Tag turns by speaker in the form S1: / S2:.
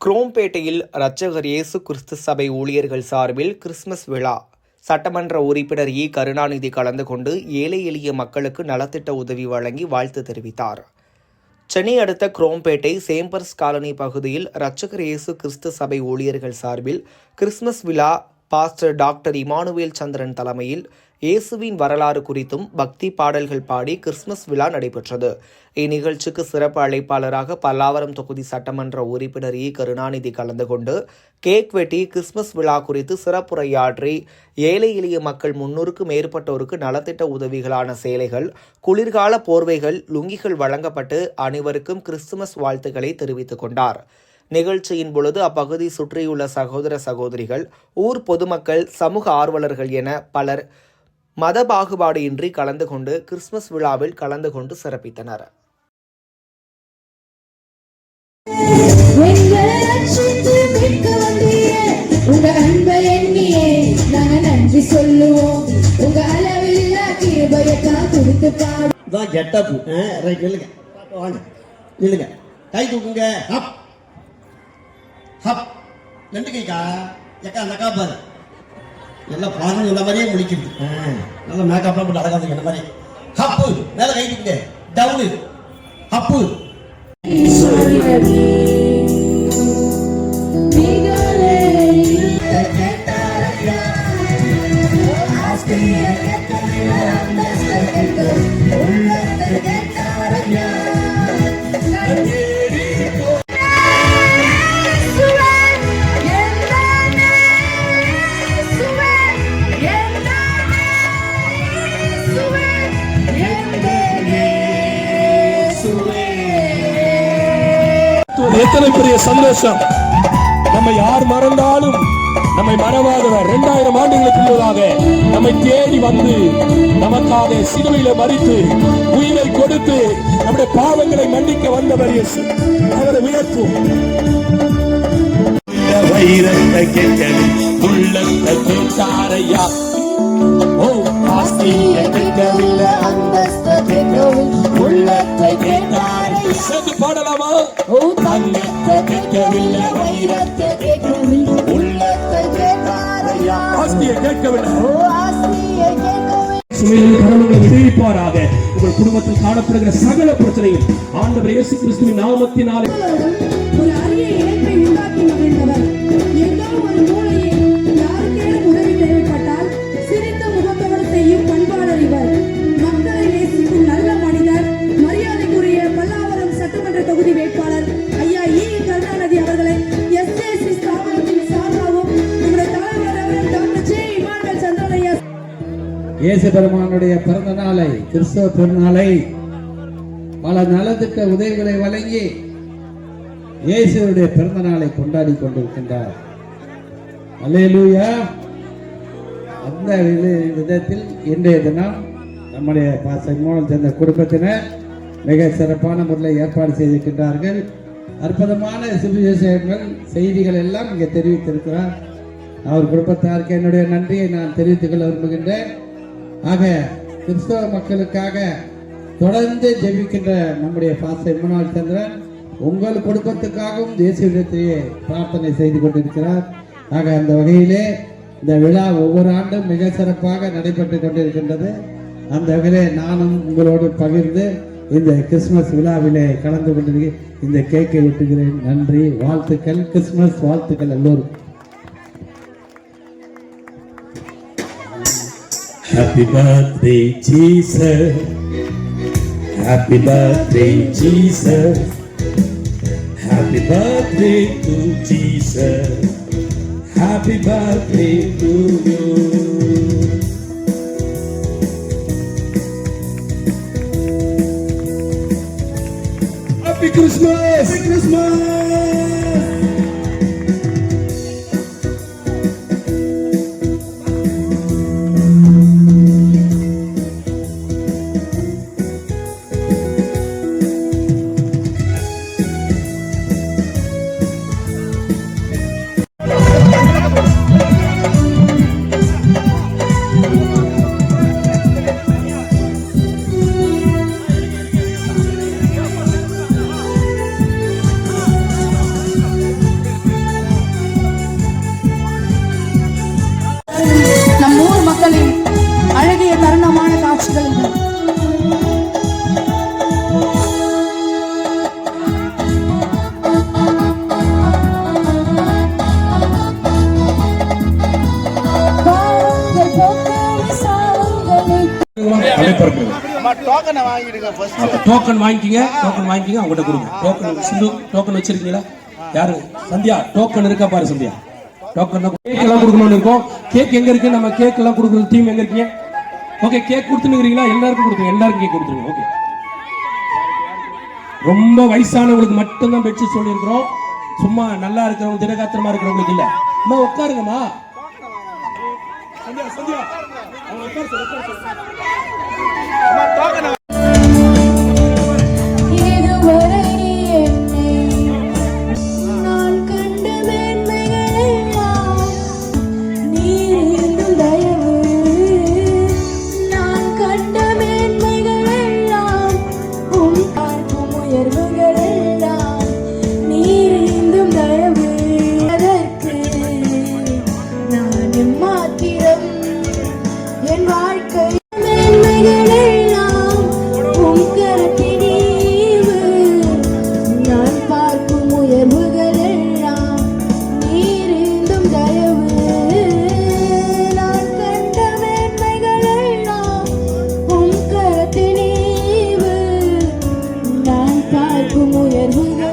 S1: குரோம்பேட்டையில் இரட்சகர் இயேசு கிறிஸ்து சபை ஊழியர்கள் சார்பில் கிறிஸ்துமஸ் விழா. சட்டமன்ற உறுப்பினர் இ. கருணாநிதி கலந்து கொண்டு ஏழை எளிய மக்களுக்கு நலத்திட்ட உதவி வழங்கி வாழ்த்து தெரிவித்தார். சென்னை அடுத்த குரோம்பேட்டை சேம்பர்ஸ் காலனி பகுதியில் இரட்சகர் இயேசு கிறிஸ்து சபை ஊழியர்கள் சார்பில் கிறிஸ்துமஸ் விழா பாஸ்டர் டாக்டர் இமானுவேல் சந்திரன் தலைமையில் இயேசுவின் வரலாறு குறித்தும் பக்தி பாடல்கள் பாடி கிறிஸ்துமஸ் விழா நடைபெற்றது. இந்நிகழ்ச்சிக்கு சிறப்பு அழைப்பாளராக பல்லாவரம் தொகுதி சட்டமன்ற உறுப்பினர் இ. கருணாநிதி கலந்து கொண்டு கேக் வெட்டி கிறிஸ்துமஸ் விழா குறித்து சிறப்புரையாற்றி ஏழை எளிய மக்கள் முன்னூறுக்கும் மேற்பட்டோருக்கு நலத்திட்ட உதவிகளான சேலைகள் குளிர்கால போர்வைகள் லுங்கிகள் வழங்கப்பட்டு அனைவருக்கும் கிறிஸ்துமஸ் வாழ்த்துக்களை தெரிவித்துக் கொண்டார். நிகழ்ச்சியின் பொழுது அப்பகுதி சுற்றியுள்ள சகோதர சகோதரிகள் ஊர் பொதுமக்கள் சமூக ஆர்வலர்கள் என பலர் மத பாகுபாடு இன்றி கலந்து கொண்டு கிறிஸ்துமஸ் விழாவில் கலந்து கொண்டு சிறப்பித்தனர்.
S2: உங்க அன்பை எண்ணியே நாங்க நன்றி சொல்லுவோம் உங்க அளவில்லா கிருபையத்தான் கொடுத்து பாடு
S3: கெட்டப்பு ரைட் நில்லுங்க. வாங்க. நில்லுங்க. கை தூக்குங்க. ஹப். ஹப். ரெண்டு கைக்கா? எக்கா அந்த அக்கா பாரு. எல்லாம் பாருங்க இந்த மாதிரியே முடிக்கிறது ஆ, நல்லா மேக்கப்லாம் போட்டு அழகாதுங்க இந்த மாதிரி ஹப்பு மேல கை தூக்குங்க டவுனு ஹப்பு
S4: இது எத்தனை பெரிய சந்தோஷம். நம்ம யார் மறந்தாலும் நம்மை மறவாதவர். இரண்டாயிரம் ஆண்டுகளுக்கு முன்னதாக நம்மை தேடி வந்து நமக்காக சிலுவையில மறித்து உயிரை கொடுத்து நம்முடைய பாவங்களை மன்னிக்க வந்தவர் இயேசு. அவரை உயர்த்தும் வைரத்தை உள்ளத்தை கேட்டாரையா? ஓ ஆஸ்தியை கேட்கவில்லை. உள்ளத்தை கேட்டாரை சேர்ந்து பாடலாமா? ஆஸ்தியை கேட்கவில்லை விடுவிப்பாராக உங்கள் குடும்பத்தில் காணப்படுகிற சகல பிரச்சனையும் ஆண்டவர் இயேசு கிறிஸ்துவின் நாமத்தினாலே
S2: ஒரு அரிய இணைப்பை உண்டாக்கி மகிழ்ந்தவர். எங்கோ ஒரு
S5: இயேசு பெருமானுடைய பிறந்த நாளை கிறிஸ்தவ பெருநாளை பல நலத்திட்ட உதவிகளை வழங்கி இயேசுடைய பிறந்த நாளை கொண்டாடி கொண்டிருக்கின்றார். அலேலூயா அந்த விதத்தில் இன்றைய தினம் நம்முடைய பாசமோல் சேர்ந்த குடும்பத்தினர் மிக சிறப்பான முறையில் ஏற்பாடு செய்திருக்கின்றார்கள். அற்புதமான சுவிசேஷங்கள் செய்திகள் எல்லாம் இங்கே தெரிவித்திருக்கிறார். அவர் குடும்பத்தாருக்கு என்னுடைய நன்றியை நான் தெரிவித்துக் கொள்ள விரும்புகின்றேன். ஆக கிறிஸ்தவ மக்களுக்காக தொடர்ந்து ஜெபிக்கின்ற நம்முடைய பாச இம்மனால் சந்திரன் உங்கள் குடும்பத்துக்காகவும் தேசியத்திலேயே பிரார்த்தனை செய்து கொண்டிருக்கிறார். ஆக அந்த வகையிலே இந்த விழா ஒவ்வொரு ஆண்டும் மிக சிறப்பாக நடைபெற்று கொண்டிருக்கின்றது. அந்த வகையிலே நானும் உங்களோடு பகிர்ந்து இந்த கிறிஸ்துமஸ் விழாவிலே கலந்து கொண்டிருக்கிறேன் இந்த கேக்கை விட்டுகிறேன். நன்றி வாழ்த்துக்கள் கிறிஸ்துமஸ் வாழ்த்துக்கள் எல்லோரும்.
S4: Happy birthday, Jesus. Happy birthday, Jesus. Happy birthday to Jesus. Happy birthday to you. Happy Christmas! Happy Christmas!
S6: Token
S4: வாங்கிக்கிங்க டோக்கன் வாங்கிக்கிங்க அவங்ககிட்ட கொடுங்க. டோக்கன் சிந்து டோக்கன் வச்சிருக்கீங்களா? யாரு? சந்தியா டோக்கன் இருக்கா பாரு சந்தியா? டோக்கன் கேக் எல்லாம் கொடுக்கணும்னு இருக்கோம். கேக் எங்க இருக்கு? நம்ம கேக் எல்லாம் கொடுக்குற டீம் எங்க இருக்கீங்க? ஓகே கேக் கொடுத்துனுங்கிறீங்களா எல்லாருக்கும் கொடுத்துருங்க. எல்லாருக்கும் கேக் கொடுத்துருங்க. ஓகே ரொம்ப வயசானவங்களுக்கு மட்டும்தான் பெட்ஷீட் சொல்லியிருக்கிறோம். சும்மா நல்லா இருக்கிறவங்க தினகாத்திரமா இருக்கிறவங்களுக்கு இல்லை. அம்மா உட்காருங்கம்மா. சந்தியா சந்தியா. Luna.